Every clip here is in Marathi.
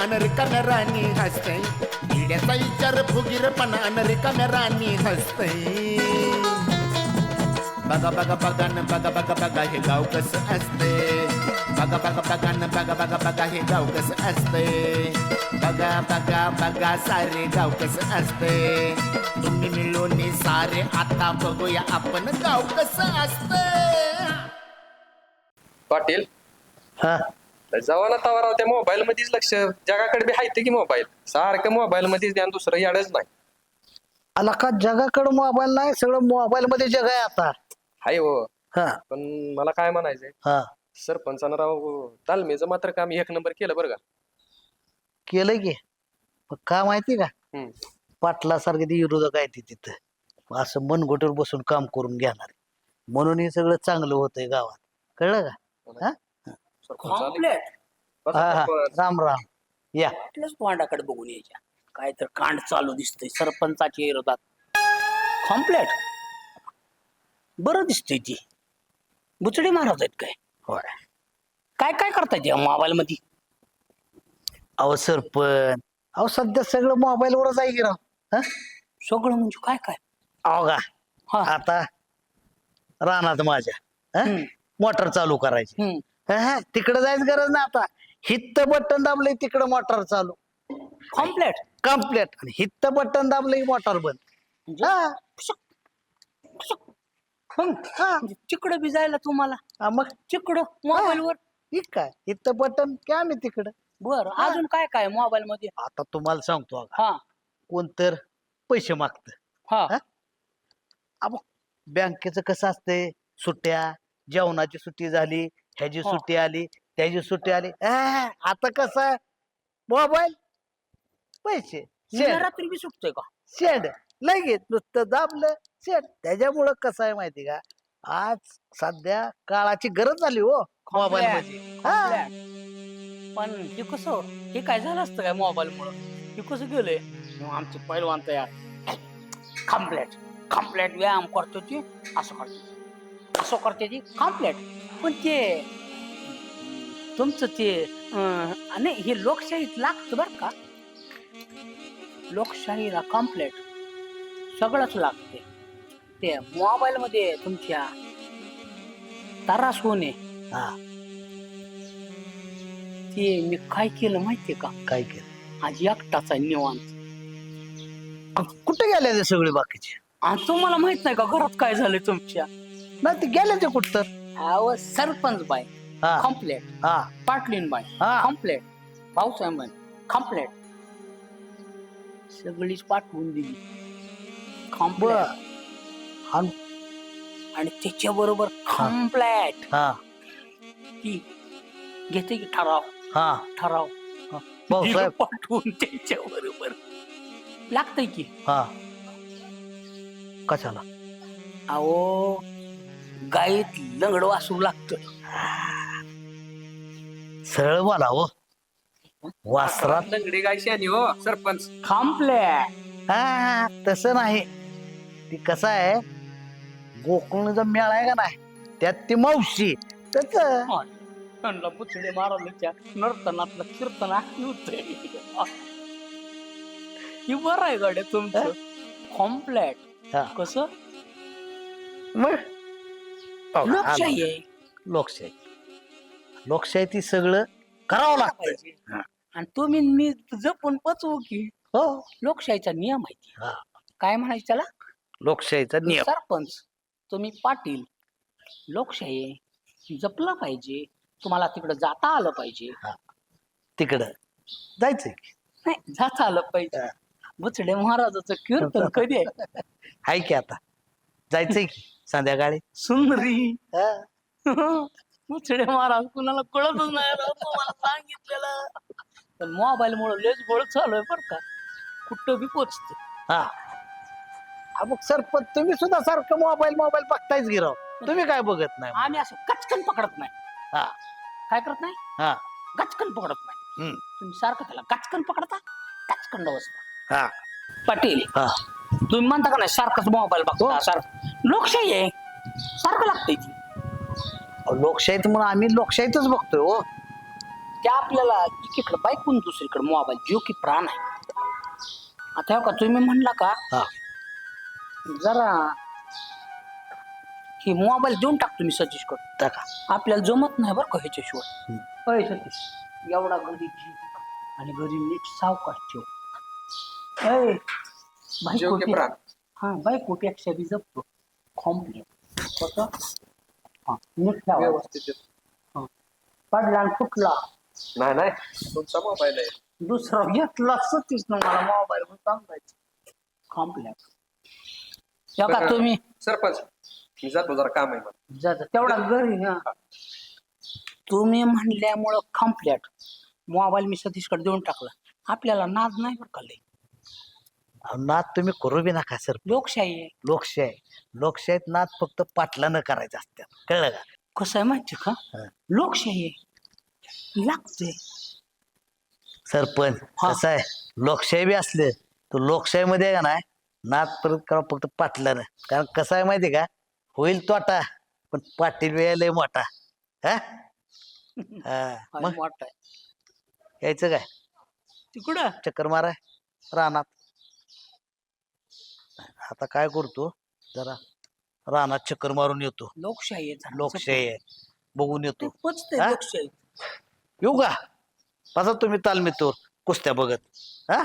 विचार फुगीरपणा रिकाम्या राणी हसते. किड्याचा विचार फुगीरपणा रिकाम्या राणी हसते. बघा बघा बघा न बघा बघा बघा हे गाव कसं असते. बघा बघा बघा न बघा बघा बघा हे गाव कसं असते. बघा बघा बघा सारे गाव कसं असते. तुम्ही मिळून सारे आता बघूया आपण गाव कसं असते. पाटील? हा. जावा ना तवा राव त्या मोबाईल मध्येच लक्ष. जगाकडे बी हायते की मोबाईल सारखं मोबाईल मध्येच ध्यान दुसरं याडच नाही. आला का जगाकडे मोबाईल नाही सगळं मोबाईल मध्ये जग आहे आता. हाय हो. हा. पण मला काय म्हणायचंय? हा. सरपंचानं राव तालमीचं मात्र काम एक नंबर केलं बरं का? केलंय की. पण का माहिती का? हम्म. पाटलासारखे ते विरोधक आहे ते तिथं. असं मनगोटीवर बसून काम करून घेणार. म्हणून हे सगळं चांगलं होतंय गावात. कळलं का? हा? कॉम्प्लेट हा हा सरपंच. राम राम. या. आपल्याच तोंडाकडे बघून यायच्या काय तर कांड चालू दिसतंय सरपंचाच्या विरोधात. कॉम्प्लेट बरं दिसतंय ती. बुचडी मारत आहेत काय? होय. काय काय करतायत या मोबाईल मध्ये अहो सरपंच. अहो सध्या सगळं मोबाईलवरच आहे की राव. हा? सगळं म्हणजे काय काय? अहो का हा. आता रानात माझ्या. हा? हम्म. मोटर चालू करायची. हम्म. तिकडे जायचं गरज नाही आता. हित्त बटन दाबलंय तिकडे मोटर चालू. कॉम्प्लेट कम्प्लेट आणि हित्त बटन दाबलंय मोटर बंद. म्हणजे? हा. म्हणजे तिकडं बी जायला तुम्हाला. हा, मग? तिकडं मोबाईल वर ठीक काय हित्त बटन काय मी तिकडं. बर अजून काय काय मोबाईल मध्ये आता तुम्हाला सांगतो अगं, हा. कोण तर पैसे मागत. हा. हा? बँकेचं कसं असतंय? सुट्ट्या जेवणाची सुट्टी झाली ह्याची हा. सुट्टी आली त्याची सुट्टी आली. आ, आता कसं? आहे मोबाईल? पैसे. शेड. रात्री बी सुटतोय का? शेड. लगेच नुसतं दाबलं शेड. त्याच्यामुळं कसं आहे माहिती का? आज सध्या काळाची गरज झाली हो मोबाईल मध्ये. हा. पण हे कसं? हे काय झालं असतं काय मोबाईल मुळे? हे कसं गेलंय? मग आमचे पहिलवान तयार. कम्प्लेट कम्प्लेट व्यायाम करतो ती असं करतो. असं करते ती कम्प्लेट पण ते तुमचं ते नाही हे लोकशाहीत लागतं बरं का. लोकशाहीला कम्प्लेट सगळंच लागते. ते मोबाईल मध्ये तुमच्या तरास होणे. हा. ते मी काय केलं माहितीये का? काय केलं? आज एकटाचा निवांत. कुठे गेले ते सगळे बाकीचे? आणि तुम्हाला माहीत नाही का घरात काय झालंय तुमच्या? नाही ते गेले ते कुठ तर. अहो सरपंच बाय हा. कम्प्लेट हा. पाटलीन बाय हा. कम्प्लेट भाऊसाहेब बाय कम्प्लेट सगळीच पाठवून दिली. बर. कम्प्लेट आणि आणि त्याच्या बरोबर कम्प्लेट हा. ती घेते की ठराव? हा. ठराव. भाऊसाहेब. पाठवून त्याच्या बरोबर लागतंय की? हा. कशाला? अहो गाईत लंगड वासरू लागतं. सरळ बोला हो वासरात लंगडी गाय शानी हो सरपंच. कम्प्लेट हा तसं नाही. ती कसं आहे? गोकुळचा मेळ आहे का नाही? त्यात ती मावशी. त्याच. त्यांना पुतळे मारले त्या नर्तनातलं कीर्तन होतंय. ही बरं आहे गाड्या तुमचं. कॉम्प्लेट. कसं? मग? लोकशाही आहे. लोकशाही. लोकशाही ती सगळं करावं लागतं पाहिजे. आणि तुम्ही मी जपून पचवू की हो. लोकशाहीचा नियम आहे ती. हा. काय म्हणायचं त्याला? लोकशाहीचा नियम. सरपंच तुम्ही पाटील लोकशाही आहे. जपलं पाहिजे. तुम्हाला तिकडं जाता आलं पाहिजे. तिकडं जायचंय की? नाही जाता आलं पाहिजे. बुचडे महाराजाचं कीर्तन कधी आहे? हाय की आता. जायचंय की संध्याकाळी? सुंदरी. हा. मुचडे महाराज कुणाला कळतच नाही राव, तुम्हाला सांगितलेलं. पण मोबाईल मुळे लेच गोळ चालू आहे बरं का. कुठं बी पोचत हा. हा, मग सरपंच तुम्ही सुद्धा सारखं मोबाईल मोबाईल बघतायच गिराव तुम्ही काय बघत नाही आम्ही असं कचकन पकडत नाही. हा. काय करत नाही? हा. गचकन पकडत नाही. हम्म. तुम्ही सारखं त्याला गचकन पकडता गचकन बसता. हा. पाटील. हा. तुम्ही म्हणता का नाही सारखंच मोबाईल बघता हो. सारखं लोकशाही आहे. सारखं लागतंय ती. अहो, लोकशाहीत म्हणून आम्ही लोकशाहीतच बघतोय हो. त्या आपल्याला एकीकडे बायकून दुसरीकडे मोबाईल जो की प्राण आहे. आता हो का तुम्ही म्हणला का हा. जरा ही मोबाईल देऊन टाकतो मी सजेस्ट करतो टाका. आपल्याला जमत नाही बरं का ह्याच्याशिवाय. होय सतीश एवढा घरी जीव आणि घरी नीट सावकाश ठेव. ऐ, की कोटी- प्राण. हा बी जपतो. कॉम्प्लेट कसं? हा नीट ठेवा. व्यवस्थित हा. पडला आणि फुटला. नाही नाही. तुमचा मोबाईल आहे. दुसरा घेतला सतीश ना मला मोबाईल सांगायचं. कॉम्प्लेट का तुम्ही? सरपंच मी जातो जरा काम आहे मला. जा जा. तेवढा घरी हा. तुम्ही म्हणल्यामुळं कम्प्लेट मोबाईल मी सतीशकडे देऊन टाकला. आपल्याला नाद नाही बरं का अहो, नाद तुम्ही करू बी नका सर. लोकशाही आहे. लोकशाही. लोकशाहीत नाद फक्त पाटलानं करायचं असतात कळलं का? कसं आहे माहिती का? हा. लोकशाही आहे. लागते सरपंच हा. कसं आहे? लोकशाही बी असले. तर लोकशाहीमध्ये आहे का नाही? नाद परत करा फक्त पाटलानं. कारण कसं आहे माहिती का? होईल तोटा पण पाटील वेळ लय मोठा. हा? हा, मग? मोठा आहे. यायचं काय? तिकडं? चक्कर माराय रानात. आता काय करतो? जरा रानात चक्कर मारून येतो. लोकशाही आहे. लोकशाही आहे. बघून येतो. हा? लोकशाही. येऊ का? बसा तुम्ही तालमीतोर कुस्त्या बघत. हा?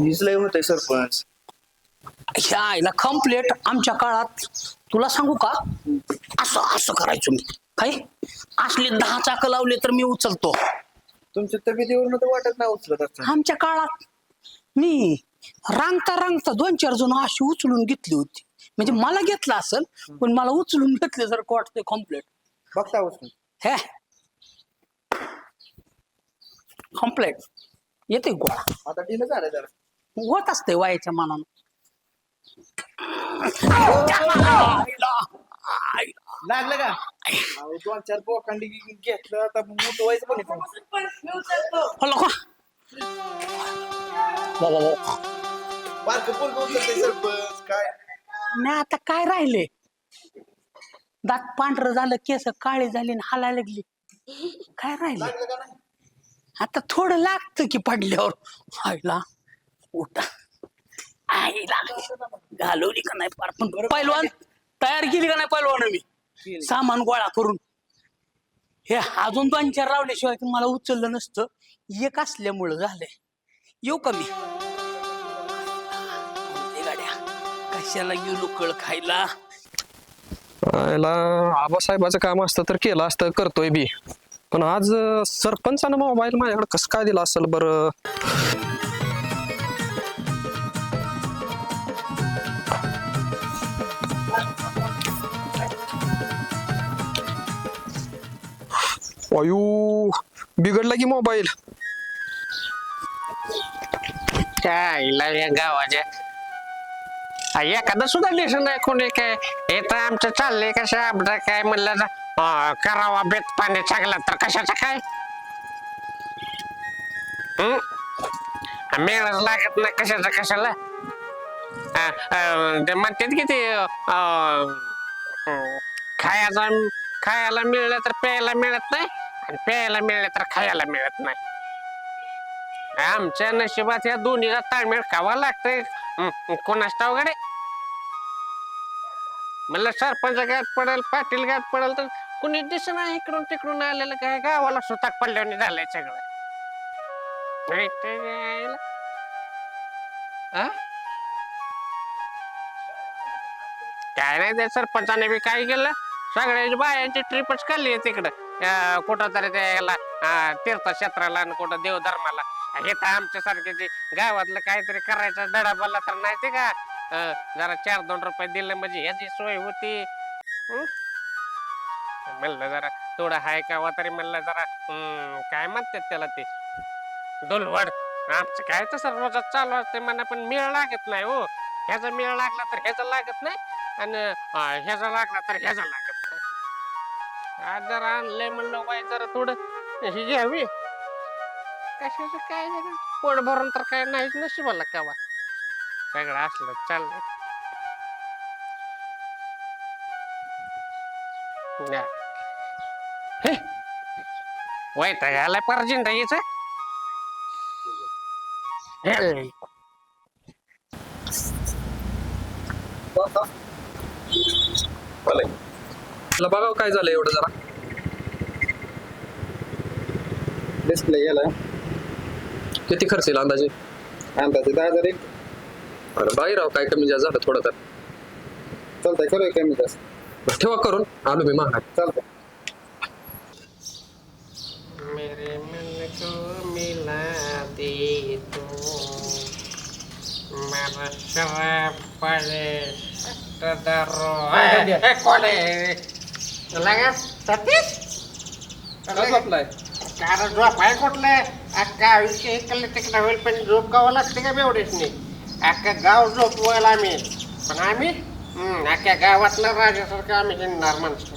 हीच लय होतंय सरपंच. ह्या आईला कम्प्लेट आमच्या काळात तुला सांगू का? असं असं करायचो मी. काय? असले दहा चाक लावले तर मी उचलतो. तुमच्या तब्येतीवरून तर वाटत नाही उचलत आमच्या काळात मी रांगता रांगता दोन चार जण अशी उचलून घेतली होती. म्हणजे मला घेतलं असेल पण मला उचलून घेतले जर वाटतंय कम्प्लेट बघता उचलून हे. कम्प्लेट येते गोळा. आता ढिलं झालं जरा. होत असते वयाच्या मानानं. लागलं का? अहो दोन चार बोकांडी घेतलं आता मोठं व्हायचं पण. हॅलो बारकं पोरगं उचलतंय सरपंच काय? नाही आता काय राहिले? दात पांढरं झालं केस काळी झाली आणि हालायला लागली. काय राहिले? लागलं का नाही? आता थोडं लागतं की पडल्यावर. आईला. उठा आईला घालवली का नाही पार? पण पैलवान तयार केली का नाही पैलवान मी? सामान गोळा करून. हे अजून दोन चार लावल्याशिवाय की मला उचललं नसतं. एक असल्यामुळं झालंय. येऊ का मी? गाड्या कशाला गेलो कळ खायला? याला आबासाहेबाचं काम असतं तर केलं असतं करतोय बी. पण आज सरपंचानं मोबाईल माझ्याकडे कसं काय दिला असेल बरं? अयो बिघडला की मोबाईल काय या गावाच्या आ, एखादं सुद्धा लेसन नाही कोणी काय. हे तर आमचं चाललंय कसं आपलं काय म्हणलं ना अं, करावा बेत पाणी चांगला तर कशाचं काय? हम्म मेळच लागत नाही कशाचं कशाला? आ, अं, ते म्हणतात की ते अं, अं, खायचा खायला मिळलं तर प्यायला मिळत नाही आणि प्यायला मिळलं तर खायला मिळत नाही. आमच्या नशिबात या दोन्हीला ताळमेळ खावा लागतंय. हं, कोणाच म्हणलं सरपंच गाठ पडेल पाटील गाठ पडेल तर कुणी दिसत इकडून तिकडून आलेलं काय? गावाला सुताक पडल्याने झालंय सगळं. काय नाही त्या सरपंचाने बी काय केलं? सगळ्याची बायांची ट्रिपच काढली तिकडं. अं, कुठं तरी त्याला अं, तीर्थक्षेत्राला आणि कुठं देवधर्माला. हे तर आमच्या सारखे गावातलं काहीतरी करायचं दडा बोलला तर नाही ते का? अं, जरा चार दोन रुपये दिले म्हणजे ह्याची सोय होती. हं? म्हणलं जरा थोडं हाय का तरी म्हणलं जरा हं, काय म्हणतात त्याला ते? डोलवड आमचं काय तसं रोजच चालू असते म्हणा पण मेळ लागत नाही हो. ह्याचा मेळ लागला तर ह्याचा लागत नाही आणि अं, ह्याचा लागला तर ह्याचा लागत आज जरा आणलंय म्हणलं बाई जरा थोडं ही घ्यावी. कशाचं काय जरा पोट भरून तर काय नाहीच नशिबाला केव्हा. वेगळं असलं चाललं. या. हे. वैताग आलाय पर जिंदगीच तुला बघावं काय झालं एवढं जरा. डिस्प्ले गेलाय किती खर्च येईल अंदाजे? अंदाजे दहा हजार एक. अरे बाई राव काय कमी जास्त झालं थोडं तर. चालतंय करूया कमी जास्त. बरं, ठेवा करून आलो मी महागात चालतंय. मेरे मन को मिला दे तू। मेरा शराब पड़े दरो। कोण सतीश? झोप आहे कुठलं? अख्खा आयुष्य इकडलं तिकडं होईल पण झोप गावं लागते का बेवढेच नाही अख्खा गाव झोपवायला आम्ही. पण आम्ही? हम्म, अख्ख्या गावातलं राजासारखं आम्ही हिंडणार माणसं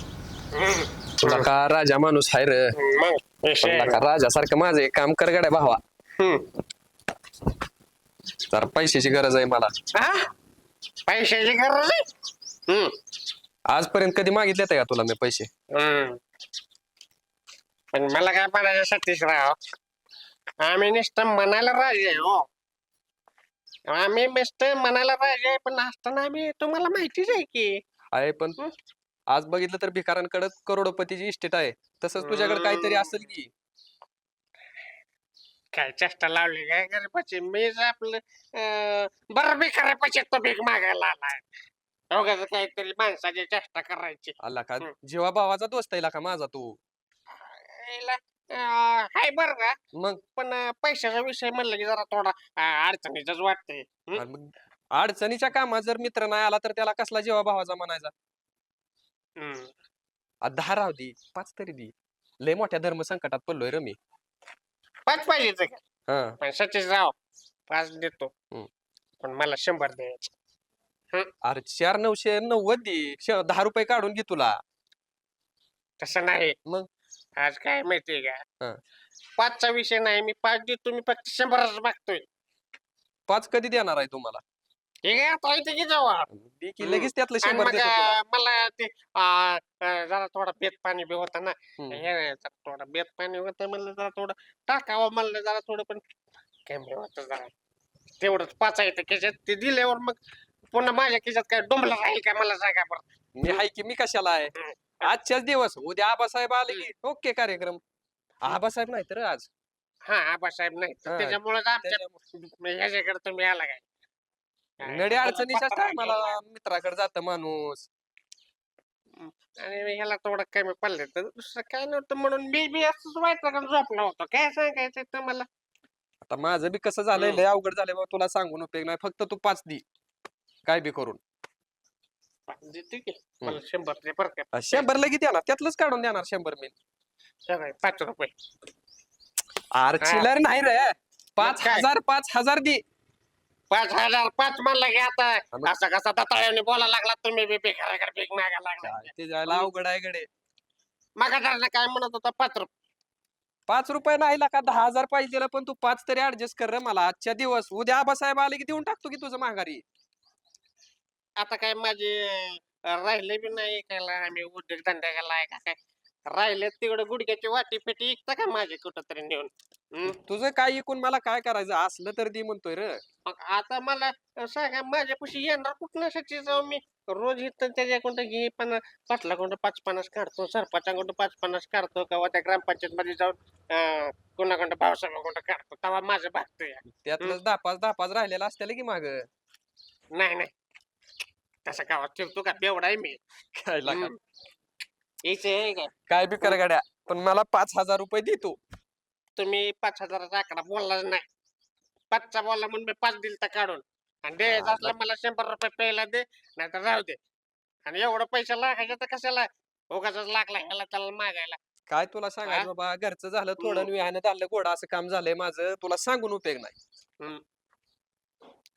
हम्म, तुला का राजा माणूस हाय र? मग विषय तुला का राजासारखं माझं एक काम कर गड्या भावा. हम्म. जरा पैशाची गरज आहे मला. हा? पैशाची गरज आहे? हम्म, आजपर्यंत कधी मागितले का तुला मी पैसे? हम्म. पण मला काय म्हणायचं सतीश राव आम्ही नुसतं मनाला राजे आहे, हो. आम्ही नुसतं मनाला राजे आहे, पण असताना आम्ही तुम्हाला माहितीच आहे की. आहे पण? आज बघितलं तर भिकारांकडे करोडपतीची इस्टेट आहे तसंच तुझ्याकडे काहीतरी असेल की. काय चेष्टा लावली काय गरीबाची? मीच आपलं अं, बरं बेकार पैसे तो भीक मागायला आलाय. काहीतरी माणसाची चेष्टा करायची. आला का? हं. जेव्हा भावाचा दोस्त आहे का माझा तू? याला, अं, हाय बरं का. मग? पण अं, पैशाचा विषय म्हणलं की जरा थोडा अं, अडचणीचाच वाटतंय. हं? मग अडचणीच्या कामात जर मित्र नाही आला तर त्याला कसला जेव्हा भावाचा म्हणायचा? हं. आ, दहा राहू दे पाच तरी दे. लय मोठ्या धर्म संकटात पडलोय र मी. पाच पाहिजे हा. पण सतीश राव पाच देतो. हं. पण मला शंभर द्यायचे. अरे चार नऊशे नव्वद दे श- दहा रुपये काढून घे तुला तसं नाही मग? आज काय माहितीये का. पाचचा विषय नाही मी पाच देतो मी फक्त शंभरच मागतोय पाच कधी देणार आहे तुम्हाला आहे आता इथे की जाऊ दे की. लगेच त्यातलं आणि शंभर मग देतो तुला. अं, मला ते अं, अं, जरा थोडा बेत पाणी बी होता ना हं. हे जरा थोडं बेत पाणी होतं म्हणलं जरा थोडं टाकावं म्हणलं जरा थोडं पण कमी होतं जरा तेवढंच पाचायचं खिशात ते दिल्यावर मग पुन्हा माझ्या खिशात काय डोंबला राहील का मला सांगा बरं. मी हाय की मी कशाला आहे. आजच्याच दिवस उद्या आबासाहेब आले की ओके कार्यक्रम. आबासाहेब नाही तर आज. हा आबासाहेब नाही. हा, त्याच्यामुळे आमच्या त्याच्यामुळे. ह्याच्याकडे तुम्ही आला काय? नडी अडचणीच्याच पत्रा टायमाला मित्राकडे जात माणूस. आणि ह्याला थोडं कमी पडलं तर दुसरं काय नव्हतं म्हणून मी बी असंच व्हायचं झोपला होतो. काय सांगायचं तुम्हाला? आता माझं बी कसं झालंय. लय अवघड झालंय बाबा तुला सांगून उपयोग नाही. फक्त तू पाच दी. काय बी करून. देते की मला शंभर दे बरं का. अ, शंभर लगेच देणार. त्यातलंच काढून देणार शंभर मी. सगळे पाच रुपये. अरे हा. चिल्लर नाही रे. पाच काय? हजार पाच हजार दे. पाच हजार पाच म्हणलं की आता मग- असं कसा तळ्याने बोला लागला तुम्ही बी बेकाराकडे पीक मागा लागला. ते जायला अवघड आहे गडे. मागा काय म्हणत होता पाच रुपये पाच रुपये नाही का दहा हजार पाहिजे दिलं पण तू पाच तरी ऍडजस्ट कर रे मला. आजच्या दिवस. उद्या आबासाहेब आले की देऊन टाकतो की तुझं माघारी. आता काय माझे राहिले बी नाही ऐकायला आम्ही उद्योग धंद्याला आहे का काय. राहिले तिकडे गुडघ्याची वाटी पेटी ऐकता का माझे कुठं तरी नेऊन? हम्म? तुझं काय ऐकून मला काय करायचं? असलं तर दे म्हणतोय रे. मग आता मला सांगा माझ्यापाशी येणार कुठल्यासाठी जाऊ मी? रोज इथं त्याच्याकडं घे पण पाटलाकडं पाच पन्नास काढतो सरपंचाकडं पाच पन्नास काढतो किंवा त्या ग्रामपंचायत मध्ये जाऊन अं, कोणाकडं भावसाहेबाकडं काढतो तेव्हा माझं भागतोय. त्यातलं दहा पाच दहा पाच राहिलेलं असतील की माग? नाही नाही. तसं गावात ठेवतो का? बेवडा आहे मी. हम्म. यायचं आहे का? काय बी कर गाड्या पण मला पाच हजार रुपये देतो तुम्ही पाच हजाराचा आकडा बोललाच नाही. पाचचा बोलला म्हणून मी पाच दिलता काढून. आणि द्यायचं हा, असलं मला शंभर रुपये पहिला दे नाही तर राहू दे. आणि एवढं पैसे लागायचं तर कशाला? उगाच लागला ह्याला त्याला मागायला. काय तुला सांगायचं बाबा घरचं झालं थोडं विहानं झालं गोडा असं काम झालंय माझं तुला सांगून उपयोग नाही.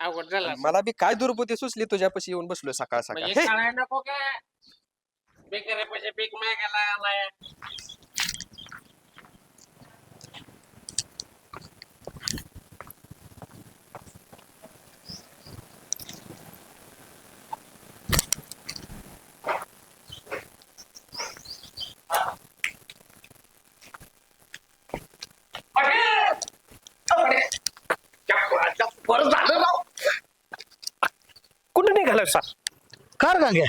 अवघड झालं. मला बी काय दुर्बुद्धी सुचली तुझ्यापाशी येऊन बसलोय सकाळ सकाळ. म्हणजे नको का बिकऱ्यापाशी पीक मागायला आलाय. झालं निघालं सा. कार गांग्या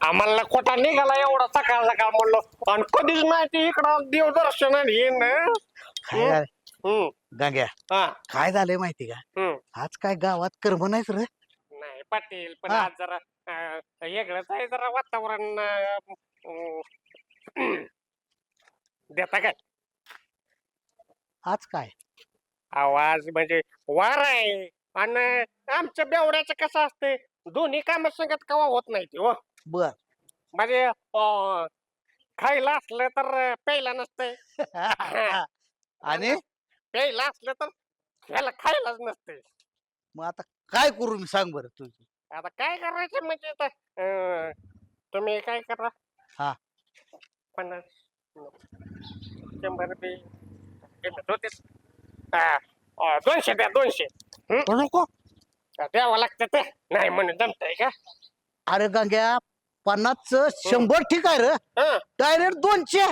आम्हाला कोटा निघाला एवढा सकाळ सकाळ म्हणलो. आणि कधीच नाही ते इकडं देवदर्शन आणि हे ना. काय झालं? हम्म, गांग्या हा, काय झालंय माहिती का? हम्म. आज काय गावात कर्म नाहीच रे. नाही पाटील पण हा. आज जरा अं, वेगळंच आहे जरा वातावरण अं, अं, देता काय? आज काय? आवाज म्हणजे वार आहे. आणि आमच्या बेवड्याचं कसं असते दोन्ही काम संगत कवा होत नाही ते हो. बर. म्हणजे अं, खायला असलं तर प्यायला नसतंय. आणि? प्यायला असलं तर ह्याला खायलाच नसते मग आता काय करू मी सांग बरं तू आता काय करायचं म्हणजे आता अं, तुम्ही काय करा. हा. पन्नास शंभर रुपये किंमत होतेच हा, अं, दोनशे द्या दोनशे. नको. द्यावं लागतं ते. नाही म्हणून जमतंय का? अरे गांग्या पन्नासच शंभर ठीक आहे रे. हं. डायरेक्ट दोनशे.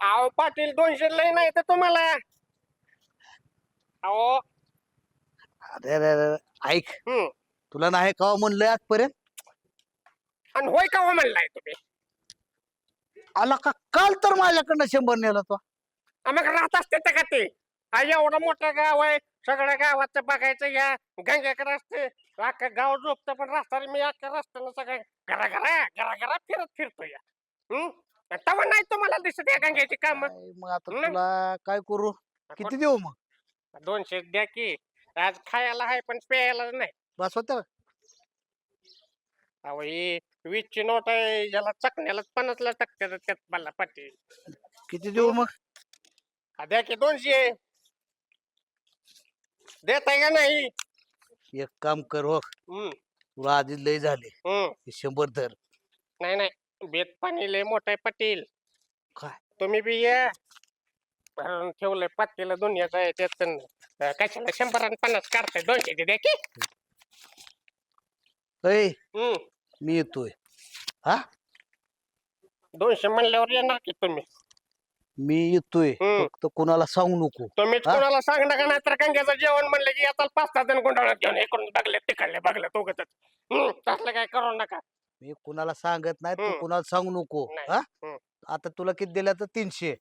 अहो पाटील दोनशे लय नाही तर तुम्हाला. अहो. अरे अरे, अरे, ऐक. हम्म. तुला नाही का म्हणलंय आजपर्यंत? आणि होय का हो म्हणलाय तुम्ही? आला का काल तर माझ्याकडनं शंभर नेला तो. आ, मग राहत असते ते का ते? हा एवढं मोठं गाव आहे. सगळ्या गावाचं बघायचं या गंग्याकडे असते अख्खं गाव झोपतं पण रस्त्याने मी अख्ख्या रस्त्यानं सगळं घरा घरा घरा घरा फिरत फिरतो या. हम्म तवा नाही तुम्हाला दिसत या गंग्याची काम. काय मग आता हम्म. तुला काय करू? किती देऊ मग? दोनशे द्या की. आज खायला आहे पण प्यायला नाही. बस होत्या अहो ही वीसची नोट आहे याला चकण्याला पन्नासला टक्के मला पाटील. किती देऊ मग? हा, द्या की दोनशे. देताय का नाही? एक काम कर हो. हम्म. तुला आधी लय झाले. हम्म. हे शंभर धर. नाही नाही. बेत पाणी लय मोठं आहे पाटील. काय? तुम्ही बी या. भरून ठेवलंय पाटील दुनियाचं आहे त्यात अन, अं, कशाला शंभर आणि पन्नास काढताय? दोनशे ते द्या की. ऐ हम्म. मी येतोय. दोनशे म्हणल्यावर येणार की तुम्ही. मी येतोय हम्म. फक्त कुणाला सांगू नको तुम्हीच हा? कोणाला सांगणार का नाही तर गंग्याचं जेवण म्हणलं की आता पाच सहा जण गुंडाळत घेऊन इकडून बघले तिकडले बघले दोघच हम्म तसलं काय करू नका मी कुणाला सांगत नाही तू हम्म. कुणाला सांगू नको नाही. हा हम्म. आता तुला किती दिल्या तर तीनशे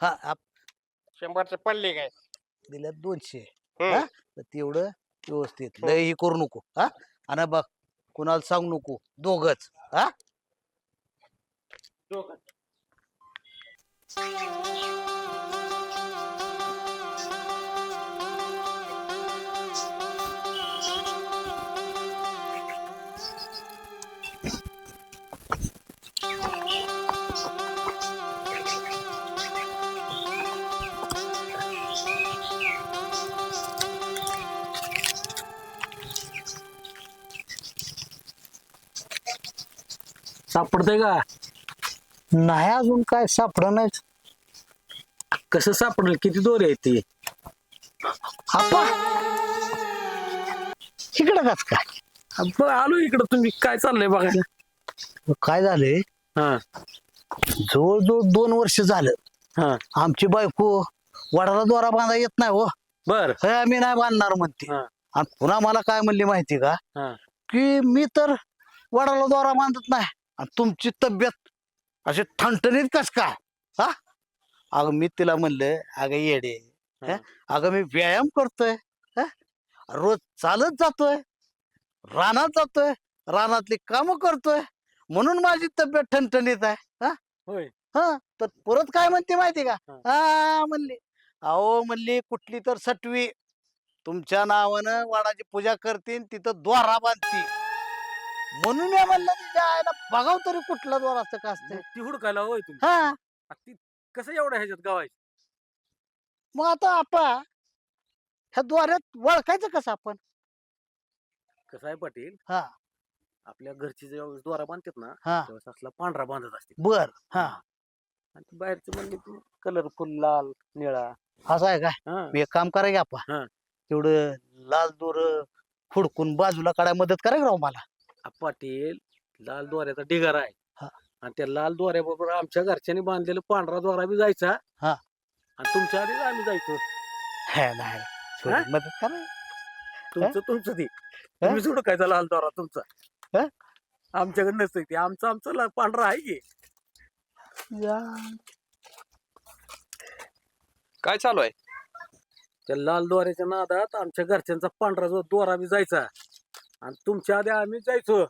हा आप- शंभरचे पल्ली काय दिल्यात दोनशे हम्म. हा? तर तेवढं व्यवस्थित लय ही करू नको हा आणि बघ कुणाला सांगू नको दोघच हा दोघं. सापडतंय का नाही अजून काय सापडं नाही कसं सापडेल? किती दोरे आहेत ती? आपा. इकडं काच काय? बरं आलो इकडं तुम्ही. काय चाललंय बघायला? काय झालंय? हा. जवळजवळ दोन वर्ष झालं. हा. आमची बायको वडाला दोरा बांधा येत नाही हो. बर. हे आम्ही नाही बांधणार म्हणते. हा. आणि पुन्हा मला काय म्हणली माहिती का? हा. की मी तर वडाला दोरा बांधत नाही. आणि तुमची तब्येत अशी ठणठणीत कस काय हा अगं मी तिला म्हणलं अगं येडे. हं? अगं मी व्यायाम करतोय हं? रोज चालत जातोय रानात जातोय रानातली कामं करतोय म्हणून माझी तब्येत ठणठणीत आहे हा होय हा तर परत काय म्हणते माहिती का हा. हा म्हणली अहो म्हणली कुठली तर सटवी तुमच्या नावानं वाडाची पूजा करतीन तिथं द्वारा बांधती म्हणून मी म्हणलं तिच्या आईला बघाव तरी कुठला द्वार असतं का असतं ती हुडकायला होय तुम्ही. हा. आ, ती कसं एवढं ह्याच्यात गावायचं? मग आता आपा ह्या द्वारात वळखायचं कसं आपण? कसं आहे पाटील? हा. आपल्या घरची जेव्हा द्वारा बांधतात ना हा. तेव्हा असला पांढरा बांधत असते बर हा. आणि ती बाहेरची म्हणली तू कलरफुल लाल निळा. असं आहे हा. मी एक काम करा की आपण हा. तेवढं लाल दोर फुडकून बाजूला काढाय मदत करा की राव मला. पाटील लाल दोऱ्याचा ढिगारा आहे. हा. आणि त्या लाल दोऱ्याबरोबर आमच्या घरच्यांनी बांधलेला पांढरा दोरा बी जायचा. हा. आणि तुमच्या आधीच आम्ही जायचो. हे नाही. थोडी हा? मदत करा. तुमचं तुमचं ती तुम्ही सोडू काय लाल दोरा तुमचा. हा? आमच्याकडे नसतं ते. आमचं आमचं ला- पांढरा आहे की. काय चालू आहे? त्या लाल दोऱ्याच्या नादात आमच्या घरच्यांचा पांढरा जो दोरा बी जायचा. आणि तुमच्या आधी आम्ही जायचो.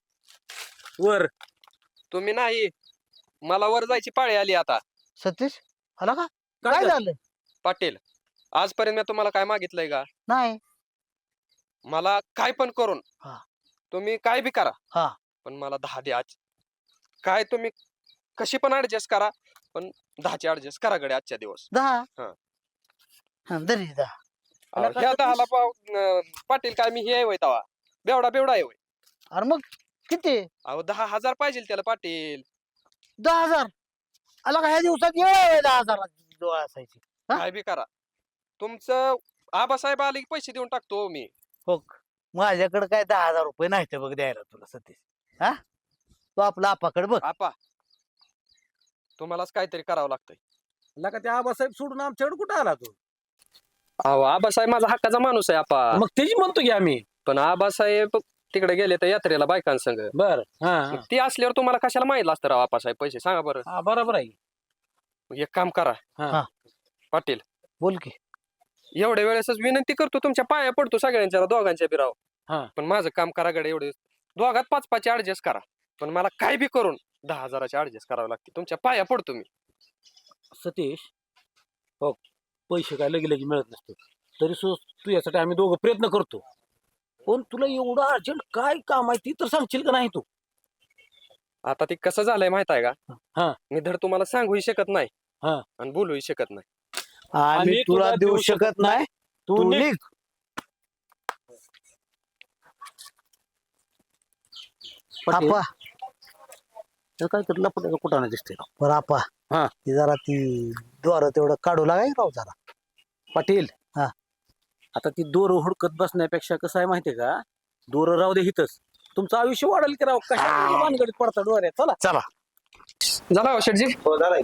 वर. तुम्ही नाही. मला वर जायची पाळी आली आता. सतीश आला का? काय झालं? पाटील आजपर्यंत मी तुम्हाला काय मागितलंय का? नाही. मला काय पण करून हा. तुम्ही काय बी करा. हा. पण मला दहा द्या आज. काय तुम्ही कशी पण ऍडजस्ट करा पण दहाची ऍडजस्ट करा गडे आजच्या दिवस. दहा? हा. हा दरी दहा. अहो, मला काय ह्या करतेस? दहाला पाव- अं, पाटील काय मी हे आहे होय तवा. बेवडा बेवडा आहे होय. अरे मग किती? अहो दहा हजार पाहिजे त्याला पाटील. दहा हजार? आला का ह्या दिवसात ये दहा हजार डोळा असायची. हा? काय बी करा तुमचं आबासाहेब आले की पैसे देऊन टाकतो हो मी. हो माझ्याकडे काय दहा हजार रुपये नाही ते बघ द्यायला तुला सतीश. हा? तू आपला आपाकडे बघ. आपा. तुम्हालाच काहीतरी करावं लागतंय. लका त्या आबासाहेब सोडून आमच्याकडे कुठं आला तू? अहो आबासाहेब माझा हक्काचा माणूस आहे आपा. मग तेच म्हणतो की आम्ही. पण आबासाहेब तिकडे गेले तर यात्रेला बायकांसंग. बर हा मग ती असल्यावर तुम्हाला कशाला माहीत असतं राव आपासाहेब पैसे सांगा बरं. हा, बरोबर आहे. मग एक काम करा. हा. पाटील. बोल की. एवढ्या वेळेसच विनंती करतो तुमच्या पाया पडतो सगळ्यांच्या दोघांच्या बिराव हा. पण माझं काम करा गडे एवढे. दोघात पाच पाच ऍडजस्ट करा. पण मला काय बी करून दहा हजाराचे ऍडजस्ट करावं लागते तुमच्या पाया पडतो मी. सतीश हो पैसे काय लगे लगे मिळत नसते तरी सु तू यासाठी आम्ही दोघं प्रयत्न करतो. पण तुला एवढं अर्जंट काय काम आहे ती तर सांगशील का नाही तू? आता ते कसं झालंय माहीत आहे हा. का मी धड तुम्हाला सांगूही शकत नाही हा. आणि बोलूही शकत नाही. आम्ही तुला देऊ शकत नाही. तू निघ. हे काहीतरी लपट कुठं दिसते बरं आपा. हा. ती जरा ती द्वार तेवढं काढू लागाय राव जरा. पाटील. हा. आता ती दोर हुडकत बसण्यापेक्षा कसं आहे माहितीये का? दोर राहू दे हिथच तुमचं आयुष्य वाढेल की राव? कशा भानगडीत पडता डोऱ्या चला. चला. झाला हो शेटजी हो झालाय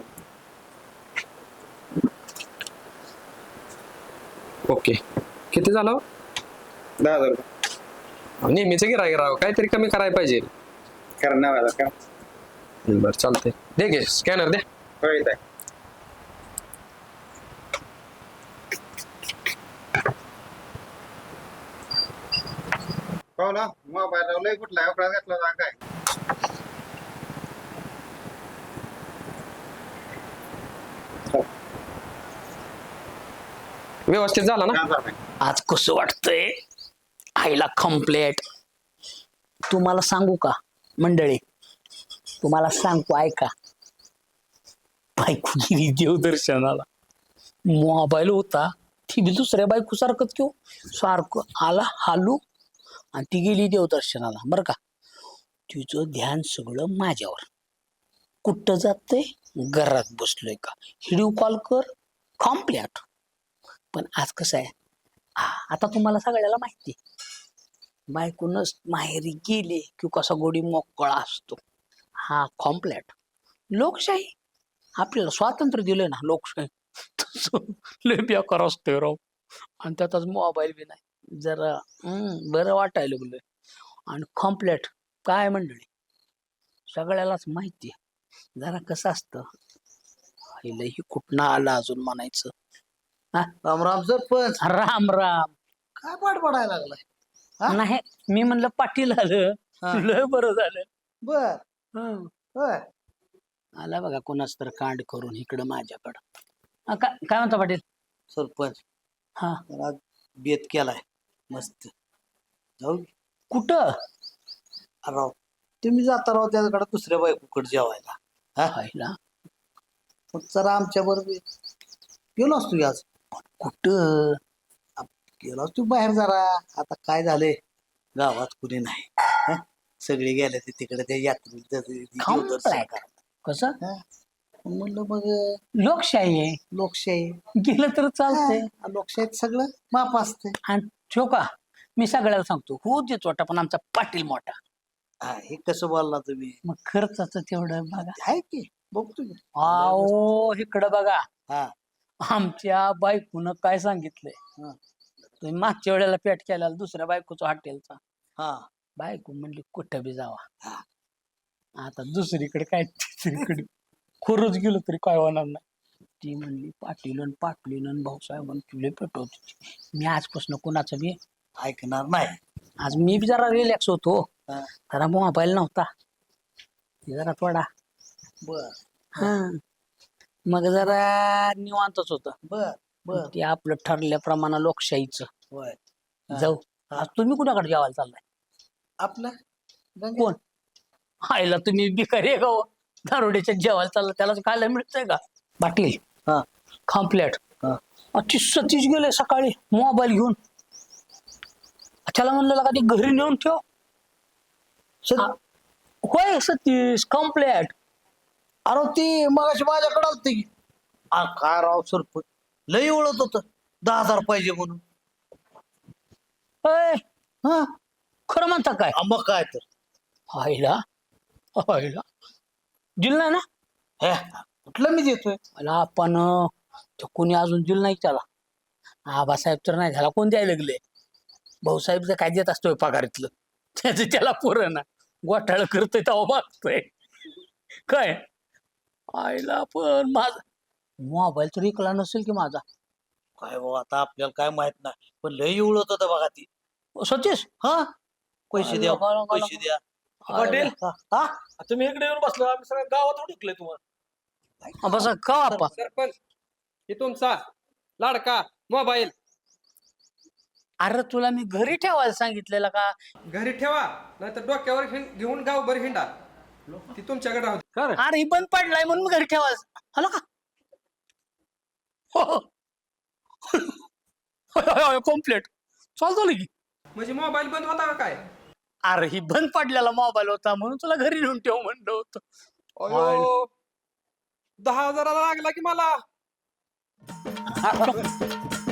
ओके. किती झालं हो? दहा हजार रुपये. नेहमीच गिराय राव. काहीतरी कमी करायला पाहिजे. करा नऊ हजार का बरं चालतंय. दे घे स्कॅनर दे. हो ना मोबाईल कुठला एवढा घेतला होता काय व्यवस्थित झाला ना? आज कसं वाटतंय? आईला कम्प्लेट तुम्हाला सांगू का मंडळी? तुम्हाला सांगतो ऐका. बायको गेली देवदर्शनाला मोबाईल होता ती बी दुसऱ्या बायको सारखंच किंवा सारखं आला हालू आणि ती गेली देवदर्शनाला बरं का? तिचं ध्यान सगळं माझ्यावर. कुठं जातंय? घरात बसलोय का? व्हिडिओ कॉल कर कॉम्प्लेट पण आज कसं आहे? आता तुम्हाला सगळ्याला माहिती बायकोनच माहेरी गेले की कसा गोडी मोकळा असतो. हा कॉम्प्लेट लोकशाही. आपल्याला स्वातंत्र्य दिलंय ना लोकशाही. तसं लय बेकार असतोय राव. आणि त्यातच मोबाईल बी नाही. जरा हम्म, बरं वाटायला लागलंय आणि कॉम्प्लेट काय मंडळी? सगळ्यालाच माहिती आहे. जरा कसं असतं? ही कुठनं आलं अजून म्हणायचं? राम राम सरपंच. राम राम. काय पाठ पडायला लागलाय? हा? नाही मी म्हणलं पाटील. आलं. लय बरं झालं. बर. हं. होय. आला बघा कोणाच तर कांड करून इकडं माझ्याकडं. हा, का- काय म्हणता पाटील? सरपंच. हा. बेत केलाय. मस्त. जाऊ कुठं? राव तुम्ही जाता राव त्याकडे दुसऱ्या बायकोकडे जेवायला. हा? पाहिला मग जरा आमच्या बरोबर. गेलो असतो की आज? कुठं? गेलो तू बाहेर जरा. आता काय झालंय? गावात कुणी नाही. हं? सगळे गेले ते तिकडे त्या यात्रेत Complex. कसं? म्हणलं मग लोकशाही आहे. लोकशाही. गेलं तर चालतंय. हा, लोकशाहीत सगळं माप असते आणि ठेव का? मी सगळ्याला सांगतो हो दे छोटा पण आमचा पाटील मोठा. हा हे कसं बोलला तुम्ही? मग खर्चाचं तेवढं बघा. आहे की? बघतो की. आओ इकडं बघा. हा. आमच्या बायकोनं काय सांगितलंय? हा. तुम्ही मागच्या वेळेला पेट केला दुसऱ्या बायकोचा हॉटेलचा. हा. बायको म्हणली कुठं बी जावा. हा. आता दुसरीकडे काय तिसरीकडे? खरंच गेलो तरी काय होणार नाही. ती म्हणली पाटील पाटलीन भाऊसाहेब तुले पेटवत. मी आजपासून कोणाचं बी ऐकणार नाही. आज मी बी जरा रिलॅक्स होतो. हा. जरा मोबाईल नव्हता. ते जरा थोडा. बर. हा. मग जरा निवांतच होत. बर बर. ते आपलं ठरल्याप्रमाणे लोकशाहीचं. होय. हा. जाऊ. हा. आज तुम्ही कुणाकडे जेवायला चाललाय? आपलं? गंगे- कोण? आईला तुम्ही बिकारी आहे का हो? दारोड्याच्या जेवायला चालला त्याला खायला मिळतंय का? पाटील. हा. कॉम्प्लेट हा. सतीश गेले सकाळी मोबाईल घेऊन. त्याला म्हणलं का ते घरी नेऊन ठेव. सर. होय सतीश कॉम्प्लेट अरे ती मगाशी माझ्याकडे आलती. की आ, काय राव सरपंच? लई ओळख होत. दहा हजार पाहिजे म्हणून. होय हा. खरं म्हणता काय? आ, मग काय तर. आईला आईला दिलं नाही ना? हे कुठलं मी देतोय? मला आपण तो कोणी अजून दिलं नाही त्याला. आबासाहेब तर नाही झाला कोण द्यायला लागले? भाऊसाहेब जर काय देत असतोय पगारीतलं? त्याचं त्याला पुरं ना. गोठाळ करतोय तेव्हा मागतोय काय? आईला पण माझा. मोबाईल तर इकला नसेल की माझा. काय बाबा आता आपल्याला काय माहीत नाही. पण लई ओळख होत बघा ती. सतीश? हा? पैसे द्या पैसे द्या. पाटील हा, तुम्ही इकडे येऊन बसलो आम्ही सगळ्या गावात हुडकले तुम्हाला. बसा का बाप्पा सरपंच हे तुमचा लाडका मोबाईल. अरे तुला मी घरी ठेवायला सांगितलेलं का? घरी ठेवा नाहीतर डोक्यावर हिं- घेऊन गावभर हिंडा. ती तुमच्याकडे राहू दे. अरे ही बंद पडलाय म्हणून मी घरी ठेवायला. हॅलो का? हो कम्प्लेट चालतो की. म्हणजे मोबाईल बंद होता का काय? अरे ही बंद पडलेला मोबाईल होता म्हणून तुला घरी नेऊन ठेव म्हणलं होतं. अयो दहा हजाराला लागला की मला.